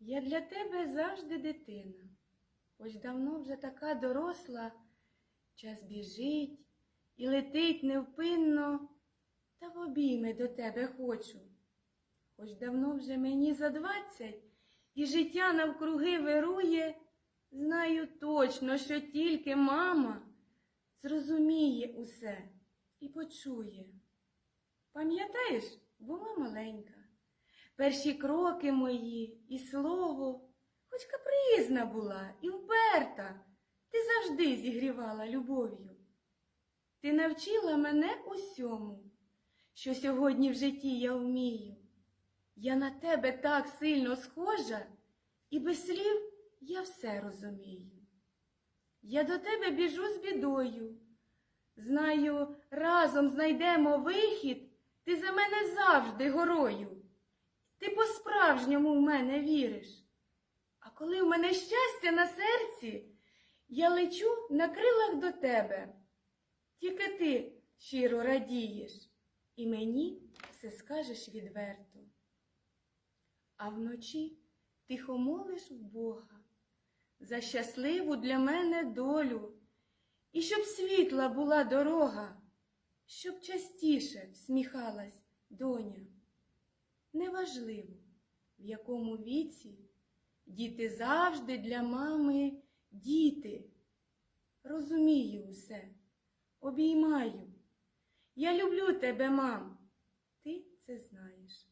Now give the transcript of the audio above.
Я для тебе завжди дитина, хоч давно вже така доросла, час біжить і летить невпинно, та в обійми до тебе хочу. Хоч давно вже мені за двадцять, і життя навкруги вирує, знаю точно, що тільки мама зрозуміє усе і почує. Пам'ятаєш, була маленька, перші кроки мої і слово, хоч капризна була і вперта, ти завжди зігрівала любов'ю. Ти навчила мене усьому, що сьогодні в житті я вмію. Я на тебе так сильно схожа, і без слів я все розумію. Я до тебе біжу з бідою. Знаю, разом знайдемо вихід, ти за мене завжди горою. Ти по-справжньому в мене віриш. А коли в мене щастя на серці, я лечу на крилах до тебе. Тільки ти щиро радієш, і мені все скажеш відверто. А вночі тихо молиш в Бога за щасливу для мене долю, і щоб світла була дорога, щоб частіше всміхалась доня. Неважливо, в якому віці діти завжди для мами діти. Розумію усе, обіймаю. Я люблю тебе, мам, ти це знаєш.